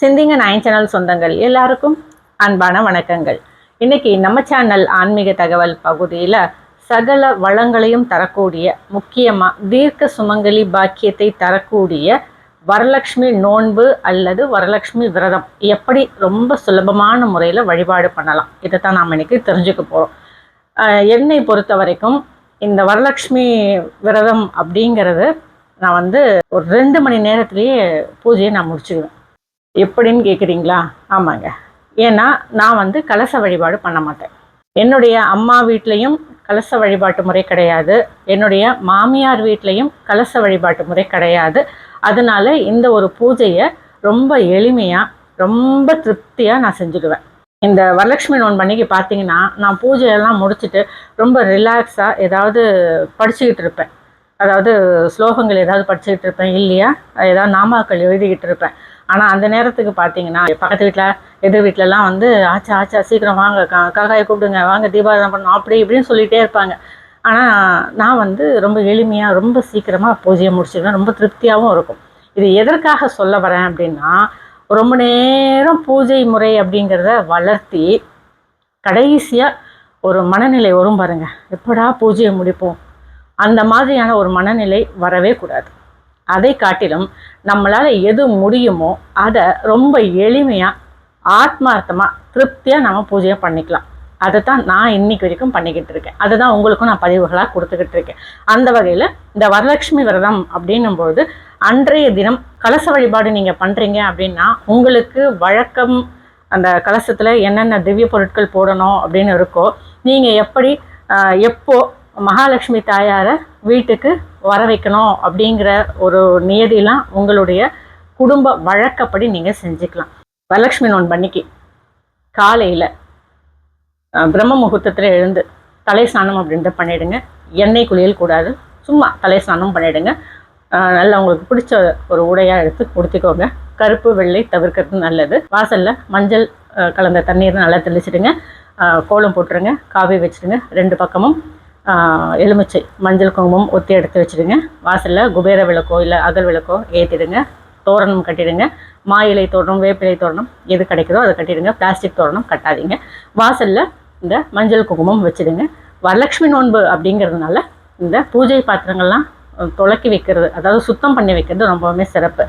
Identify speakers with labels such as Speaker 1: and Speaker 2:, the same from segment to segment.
Speaker 1: சிந்திங்க nine channel சொந்தங்கள் எல்லாருக்கும் அன்பான வணக்கங்கள். இன்னைக்கு நம்ம சேனல் ஆன்மீக தகவல் பகுதியில் சகல வளங்களையும் தரக்கூடிய முக்கியமாக தீர்க்க சுமங்கலி பாக்கியத்தை தரக்கூடிய வரலட்சுமி நோன்பு அல்லது வரலட்சுமி விரதம் எப்படி ரொம்ப சுலபமான முறையில் வழிபாடு பண்ணலாம். இதை தான் நாம் இன்னைக்கு தெரிஞ்சுக்க போகிறோம் என்னை பொறுத்த வரைக்கும் இந்த வரலட்சுமி விரதம் அப்படிங்கிறது நான் வந்து ஒரு ரெண்டு மணி நேரத்திலேயே பூஜையை நான் முடிச்சுக்குவேன் எப்படின்னு கேட்குறீங்களா ஆமாங்க. ஏன்னா நான் வந்து கலச வழிபாடு பண்ண மாட்டேன். என்னுடைய அம்மா வீட்லேயும் கலச வழிபாட்டு முறை கிடையாது. என்னுடைய மாமியார் வீட்லேயும் கலச வழிபாட்டு முறை கிடையாது. அதனால இந்த ஒரு பூஜையை ரொம்ப எளிமையாக ரொம்ப திருப்தியாக நான் செஞ்சுடுவேன். இந்த வரலட்சுமி நோன் பண்ணிக்கு பார்த்தீங்கன்னா நான் பூஜையெல்லாம் முடிச்சுட்டு ரொம்ப ரிலாக்ஸாக ஏதாவது படிச்சுக்கிட்டு இருப்பேன். அதாவது ஸ்லோகங்கள் ஏதாவது படிச்சுக்கிட்டு இருப்பேன். இல்லையா? ஏதாவது நாமாக்கள் எழுதிக்கிட்டு இருப்பேன். ஆனால் அந்த நேரத்துக்கு பார்த்தீங்கன்னா பக்கத்து வீட்டில் எதிர் வீட்டிலலாம் வந்து ஆச்சா ஆச்சா சீக்கிரம் வாங்க கா காக்காயை கூப்பிடுங்க வாங்க தீபாவளி பண்ணணும் அப்படி இப்படின்னு சொல்லிகிட்டே இருப்பாங்க. ஆனால் நான் வந்து ரொம்ப எளிமையாக ரொம்ப சீக்கிரமாக பூஜையை முடிச்சிடுவேன் ரொம்ப திருப்தியாகவும் இருக்கும். இது எதற்காக சொல்ல வரேன் அப்படின்னா ரொம்ப நேரம் பூஜை முறை அப்படிங்கிறத வளர்த்தி கடைசியாக ஒரு மனநிலை வரும் பாருங்க. எப்படா பூஜையை முடிப்போம்? அந்த மாதிரியான ஒரு மனநிலை வரவே கூடாது. அதை காட்டிலும் நம்மளால் எது முடியுமோ அதை ரொம்ப எளிமையாக ஆத்மார்த்தமாக திருப்தியாக நம்ம பூஜையை பண்ணிக்கலாம். அதை தான் நான் இன்னைக்கு வரைக்கும் பண்ணிக்கிட்டு இருக்கேன். அதை தான் உங்களுக்கும் நான் பதிவுகளாக கொடுத்துக்கிட்டு இருக்கேன். அந்த வகையில் இந்த வரலட்சுமி விரதம் அப்படின்னும்போது அன்றைய தினம் கலச வழிபாடு நீங்கள் பண்ணுறீங்க அப்படின்னா உங்களுக்கு வழக்கம் அந்த கலசத்தில் என்னென்ன திவ்ய பொருட்கள் போடணும் அப்படின்னு இருக்கோ நீங்கள் எப்படி எப்போ மகாலட்சுமி தாயாரை வீட்டுக்கு வர வைக்கணும் அப்படிங்கிற ஒரு நியதிலாம் உங்களுடைய குடும்ப வழக்கப்படி நீங்கள் செஞ்சுக்கலாம். வரலட்சுமி நோன் பண்ணிக்கு காலையில் பிரம்ம முகூர்த்தத்தில் எழுந்து தலை ஸ்நானம் அப்படின்றத பண்ணிவிடுங்க எண்ணெய் குளியல் கூடாது. சும்மா தலை ஸ்நானம் பண்ணிவிடுங்க நல்லா உங்களுக்கு பிடிச்ச ஒரு உடையாக எடுத்து கொடுத்துக்கோங்க கருப்பு வெள்ளை தவிர்க்கிறது நல்லது. வாசலில் மஞ்சள் கலந்த தண்ணீர் நல்லா தெளிச்சிடுங்க. கோலம் போட்டுருங்க. காவி வச்சுடுங்க. ரெண்டு பக்கமும் எலுமிச்சை மஞ்சள் குங்குமம் ஒத்தி எடுத்து வச்சுடுங்க. வாசலில் குபேர விளக்கோ இல்லை அகல் விளக்கோ ஏற்றிடுங்க தோரணம் கட்டிடுங்க. மா இலை தோரணம் வேப்பிலை தோரணம் எது கிடைக்குதோ அதை கட்டிடுங்க. பிளாஸ்டிக் தோரணம் கட்டாதீங்க. வாசலில் இந்த மஞ்சள் குங்குமம் வச்சுடுங்க. வரலட்சுமி நோன்பு அப்படிங்கிறதுனால இந்த பூஜை பாத்திரங்கள்லாம் துளக்கி துலக்கி வைக்கிறது அதாவது சுத்தம் பண்ணி வைக்கிறது ரொம்பவுமே சிறப்பு.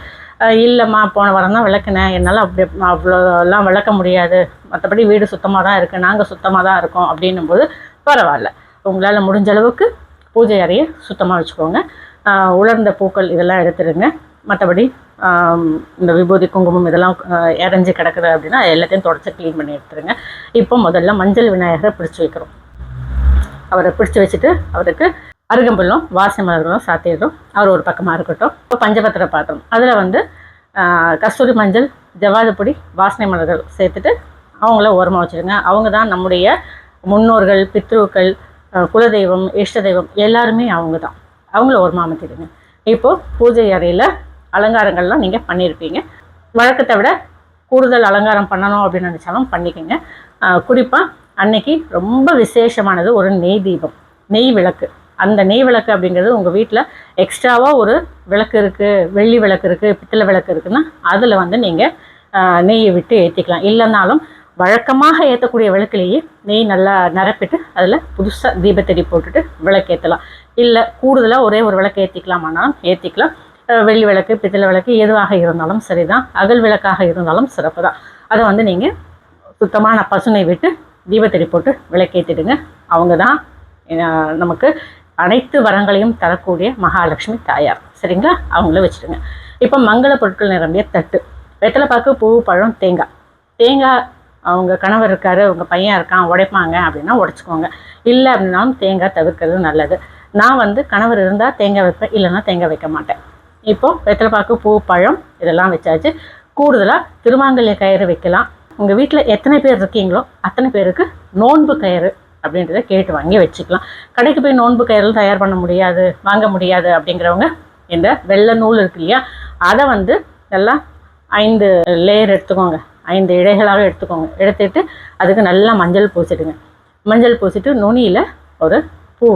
Speaker 1: இல்லைம்மா போன வாரம் தான் விளக்குனேன். என்னால் அப்படி அவ்வளோலாம் விளக்க முடியாது. மற்றபடி வீடு சுத்தமாக தான் இருக்குது நாங்கள் சுத்தமாக தான் இருக்கோம் அப்படின்னும் போது பரவாயில்ல. உங்களால் முடிஞ்ச அளவுக்கு பூஜை அறையை சுத்தமாக வச்சுக்கோங்க. உலர்ந்த பூக்கள் இதெல்லாம் எடுத்துருங்க மற்றபடி இந்த விபூதி குங்குமம் இதெல்லாம் இறஞ்சி கிடக்குது அப்படின்னா எல்லாத்தையும் தொடச்சி க்ளீன் பண்ணி எடுத்துருங்க இப்போ முதல்ல மஞ்சள் விநாயகரை பிடிச்சி வைக்கிறோம். அவரை பிடிச்சி வச்சுட்டு அவருக்கு அருகம்புல்லும் வாசனை மலர்களும் சாத்திடுறோம். அவர் ஒரு பக்கமாக இருக்கட்டும். இப்போ பஞ்சபத்திர பாத்திரம். அதில் வந்து கஸ்தூரி மஞ்சள் ஜவாது பொடி வாசனை மலர்கள் சேர்த்துட்டு அவங்கள ஓரமாக வச்சுருங்க அவங்க தான் நம்முடைய முன்னோர்கள் பித்ருக்கள் குலதெய்வம் இஷ்ட தெய்வம் எல்லாருமே அவங்க தான் அவங்கள ஒரு மாமத்திடுங்க இப்போது பூஜை அறையில் அலங்காரங்கள்லாம் நீங்கள் பண்ணியிருப்பீங்க வழக்கத்தை விட கூடுதல் அலங்காரம் பண்ணணும் அப்படின்னு நினச்சாலும் பண்ணிக்கோங்க. குறிப்பாக அன்னைக்கு ரொம்ப விசேஷமானது ஒரு நெய் தீபம் நெய் விளக்கு. அந்த நெய் விளக்கு அப்படிங்கிறது உங்கள் வீட்டில் எக்ஸ்ட்ராவாக ஒரு விளக்கு இருக்குது வெள்ளி விளக்கு இருக்குது பித்தளை விளக்கு இருக்குன்னா அதில் வந்து நீங்கள் நெய்யை விட்டு ஏற்றிக்கலாம் இல்லைனாலும் வழக்கமாக ஏற்றக்கூடிய விளக்குலேயே நெய் நல்லா நிரப்பிட்டு அதில் புதுசாக தீபத்தடி போட்டுட்டு விளக்கேற்றலாம் இல்லை கூடுதலாக ஒரே ஒரு விளக்கு ஏற்றிக்கலாமானாலும் ஏற்றிக்கலாம் வெள்ளி விளக்கு பித்தளை விளக்கு எதுவாக இருந்தாலும் சரிதான். அகல் விளக்காக இருந்தாலும் சிறப்பு தான் அதை வந்து நீங்கள் சுத்தமான பசுனை விட்டு தீபத்தடி போட்டு விளக்கேற்றிடுங்க அவங்க தான் நமக்கு அனைத்து வரங்களையும் தரக்கூடிய மகாலட்சுமி தாயார். சரிங்களா? அவங்கள வச்சுடுங்க. இப்போ மங்கள பொருட்கள் நிரம்பிய தட்டு. வெத்தலைப்பாக்கு பூ பழம் தேங்காய். தேங்காய் அவங்க கணவர் இருக்காரு அவங்க பையன் இருக்கான் உடைப்பாங்க அப்படின்னா உடைச்சிக்கோங்க. இல்லை அப்படின்னாலும் தேங்காய் தவிர்க்கிறது நல்லது. நான் வந்து கணவர் இருந்தால் தேங்காய் வைப்பேன் இல்லைன்னா தேங்காய் வைக்க மாட்டேன். இப்போது வெத்தலைப்பாக்கு பூ பழம் இதெல்லாம் வச்சாச்சு. கூடுதலாக திருமாங்கல்ய கயிறு வைக்கலாம். உங்கள் வீட்டில் எத்தனை பேர் இருக்கீங்களோ அத்தனை பேருக்கு நோன்பு கயிறு அப்படின்றத கேட்டு வாங்கி வச்சுக்கலாம். கடைக்கு போய் நோன்பு கயிறுலாம் தயார் பண்ண முடியாது வாங்க முடியாது அப்படிங்கிறவங்க இந்த வெள்ளை நூல் இருக்கு இல்லையா அதை வந்து நல்லா ஐந்து லேயர் எடுத்துக்கோங்க. ஐந்து இழைகளாக எடுத்துக்கோங்க. எடுத்துட்டு அதுக்கு நல்லா மஞ்சள் பூசிடுங்க. மஞ்சள் பூசிட்டு நுனியில் ஒரு பூ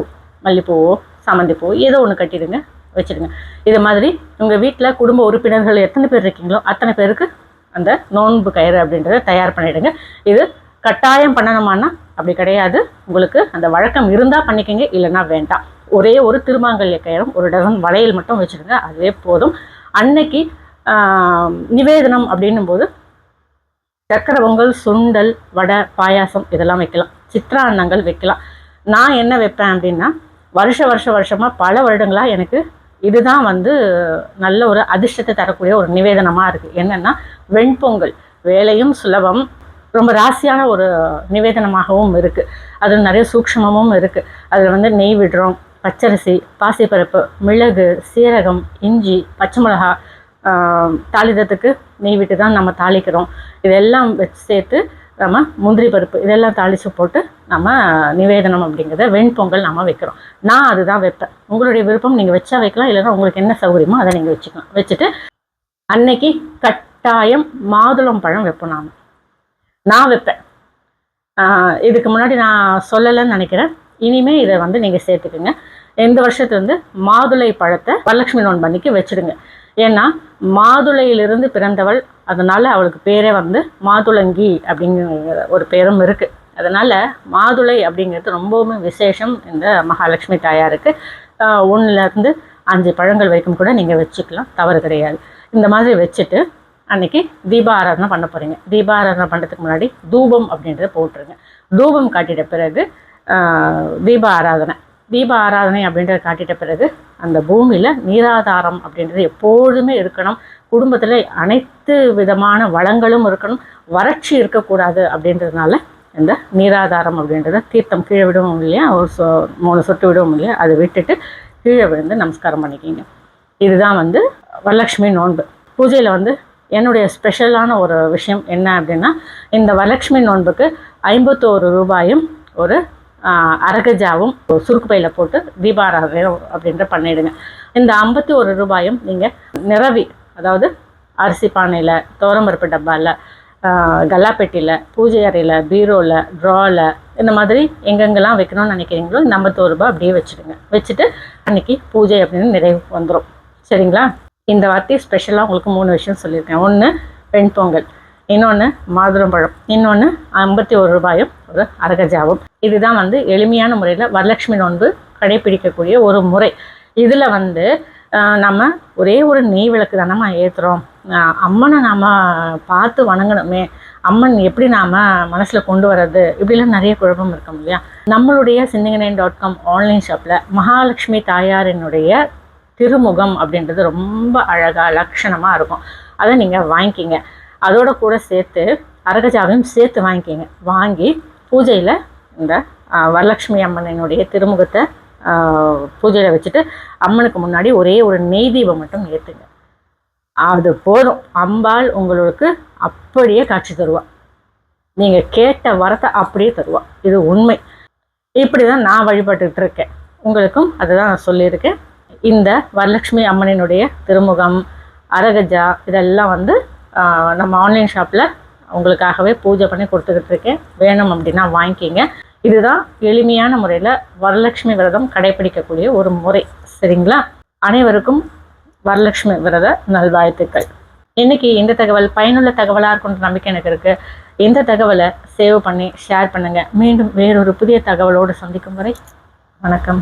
Speaker 1: மல்லிப்பூவோ சாமந்திப்பூ ஏதோ ஒன்று கட்டிடுங்க வச்சிடுங்க. இது மாதிரி உங்கள் வீட்டில் குடும்ப உறுப்பினர்கள் எத்தனை பேர் இருக்கீங்களோ அத்தனை பேருக்கு அந்த நோன்பு கயிறு அப்படின்றத தயார் பண்ணிவிடுங்க இது கட்டாயம் பண்ணணுமானா அப்படி கிடையாது. உங்களுக்கு அந்த வழக்கம் இருந்தால் பண்ணிக்கங்க இல்லைன்னா வேண்டாம். ஒரே ஒரு திருமாங்கல்ய கயிறும் ஒரு டசன் வளையல் மட்டும் வச்சுருங்க அதுவே போதும். அன்னைக்கு நிவேதனம் அப்படின்னும் போது சர்க்கரை பொங்கல் சுண்டல் வடை பாயாசம் இதெல்லாம் வைக்கலாம். சித்திராண்ணங்கள் வைக்கலாம். நான் என்ன வைப்பேன் அப்படின்னா வருஷ வருஷ வருஷமாக பல வருடங்களாக எனக்கு இதுதான் வந்து நல்ல ஒரு அதிர்ஷ்டத்தை தரக்கூடிய ஒரு நிவேதனமாக இருக்குது என்னென்னா வெண்பொங்கல் வேலையும் சுலபம் ரொம்ப ராசியான ஒரு நிவேதனமாகவும் இருக்குது அதில் நிறைய சூக்ஷ்மமும் இருக்குது அதில் வந்து நெய் விடுறோம் பச்சரிசி பாசிப்பருப்பு மிளகு சீரகம் இஞ்சி பச்சை மிளகா தாளிதத்துக்கு நெய் விட்டு தான் நம்ம தாளிக்கிறோம். இதெல்லாம் வச்சு சேர்த்து நம்ம முந்திரி பருப்பு இதெல்லாம் தாளித்து போட்டு நம்ம நிவேதனம் அப்படிங்கிறத வெண்பொங்கல் நம்ம வைக்கிறோம். நான் அதுதான் வைப்பேன். உங்களுடைய விருப்பம் நீங்கள் வச்சா வைக்கலாம் இல்லைன்னா உங்களுக்கு என்ன சௌகரியமோ அதை நீங்கள் வச்சுக்கலாம். வச்சுட்டு அன்னைக்கு கட்டாயம் மாதுளம் பழம் வைப்போம் நாம். நான் வைப்பேன். இதுக்கு முன்னாடி நான் சொல்லலைன்னு நினைக்கிறேன். இனிமே இதை வந்து நீங்கள் சேர்த்துக்குங்க. இந்த வருஷத்துலேருந்து வந்து மாதுளை பழத்தை வரலட்சுமி நோன்பு அன்னைக்கு வச்சிடுங்க. ஏன்னா மாதுளையிலிருந்து பிறந்தவள் அதனால அவளுக்கு பேரே வந்து மாதுளங்கி அப்படிங்கிற ஒரு பேரும் இருக்கு. அதனால மாதுளை அப்படிங்கிறது ரொம்பவுமே விசேஷம் இந்த மகாலட்சுமி தாயாருக்கு. ஒன்றுலேருந்து அஞ்சு பழங்கள் வரைக்கும் கூட நீங்கள் வச்சுக்கலாம். தவறு கிடையாது. இந்த மாதிரி வச்சுட்டு அன்னைக்கு தீபாராதனை பண்ண போகிறீங்க தீபாராதனை பண்ணுறதுக்கு முன்னாடி தூபம் அப்படின்றத போட்டுருங்க. தூபம் காட்டிட்ட பிறகு தீப ஆராதனை. தீப ஆராதனை அப்படின்றத காட்டிட்ட பிறகு அந்த பூமியில் நீராதாரம் அப்படின்றது எப்பொழுதுமே இருக்கணும். குடும்பத்தில் அனைத்து விதமான வளங்களும் இருக்கணும். வறட்சி இருக்கக்கூடாது அப்படின்றதுனால இந்த நீராதாரம் அப்படின்றத தீர்த்தம் கீழே விடவும் இல்லையா? ஒரு சொ மூணு சொட்டு விடவும் இல்லையா? அதை விட்டுட்டு கீழே விழுந்து நமஸ்காரம் பண்ணிக்கிங்க. இதுதான் வந்து வரலட்சுமி நோன்பு. பூஜையில் வந்து என்னுடைய ஸ்பெஷலான ஒரு விஷயம் என்ன அப்படின்னா இந்த வரலட்சுமி நோன்புக்கு ஐம்பத்தோரு ரூபாயும் ஒரு அரகஜாவும் ஒரு சுருக்கு பையில் போட்டு தீபாராதனம் அப்படின்ற பண்ணிடுங்க. இந்த ஐம்பத்தி ஒரு ரூபாயும் நீங்கள் நிறவி அதாவது அரிசி பானையில் தோரம்பருப்பு டப்பாவில் கல்லாப்பெட்டியில் பூஜை அறையில் பீரோவில் ட்ராவில் இந்த மாதிரி எங்கெங்கெல்லாம் வைக்கணும்னு நினைக்கிறீங்களோ இந்த ஐம்பத்தோரு ரூபாய் அப்படியே வச்சுடுங்க. வச்சுட்டு அன்னைக்கு பூஜை அப்படின்னு நிறைவு வந்துடும் சரிங்களா? இந்த வார்த்தை ஸ்பெஷலாக உங்களுக்கு மூணு விஷயம் சொல்லியிருக்கேன். ஒன்று வெண்பொங்கல் இன்னொன்று மாதுளம்பழம் இன்னொன்று ஐம்பத்தி ஒரு ரூபாயும் ஒரு அரகஜாவும். இதுதான் வந்து எளிமையான முறையில் வரலட்சுமி நோன்பு கடைபிடிக்கக்கூடிய ஒரு முறை. இதில் வந்து நம்ம ஒரே ஒரு நெய் விளக்கு தானம்மா ஏற்றுறோம் அம்மனை நாம் பார்த்து வணங்கணுமே. அம்மன் எப்படி நாம் மனசில் கொண்டு வர்றது? இப்படிலாம் நிறைய குழப்பம் இருக்கும் இல்லையா? நம்மளுடைய சிந்திங்கனைன் டாட் காம் ஆன்லைன் ஷாப்பில் மகாலட்சுமி தாயாரினுடைய திருமுகம் அப்படின்றது ரொம்ப அழகாக லட்சணமாக இருக்கும். அதை நீங்கள் வாங்கிக்கிங்க. அதோட கூட சேர்த்து அரகஜாவையும் சேர்த்து வாங்கிக்கிங்க. வாங்கி பூஜையில் இந்த வரலட்சுமி அம்மனினுடைய திருமுகத்தை பூஜையில் வச்சுட்டு அம்மனுக்கு முன்னாடி ஒரே ஒரு நெய் தீபம் மட்டும் ஏற்றுங்க அது போதும். அம்பாள் உங்களுக்கு அப்படியே காட்சி தருவாள் நீங்கள் கேட்ட வரத்தை அப்படியே தருவாள் இது உண்மை. இப்படி தான் நான் வழிபட்டுக்கிட்டு இருக்கேன். உங்களுக்கும் அதுதான் நான் சொல்லியிருக்கேன். இந்த வரலட்சுமி அம்மனினுடைய திருமுகம் அரகஜா இதெல்லாம் வந்து நம்ம ஆன்லைன் ஷாப்பில் உங்களுக்காகவே பூஜை பண்ணி கொடுத்துக்கிட்டு இருக்கேன். வேணும் அப்படின்னா வாங்கிக்கிங்க. இதுதான் எளிமையான முறையில் வரலட்சுமி விரதம் கடைபிடிக்கக்கூடிய ஒரு முறை. சரிங்களா? அனைவருக்கும் வரலட்சுமி விரத நல்வாழ்த்துக்கள். இன்னைக்கு இந்த தகவல் பயனுள்ள தகவலாக இருக்குன்ற நம்பிக்கை எனக்கு இருக்குது இந்த தகவலை சேவ் பண்ணி ஷேர் பண்ணுங்கள் மீண்டும் வேறொரு புதிய தகவலோடு சந்திக்கும் வரை வணக்கம்.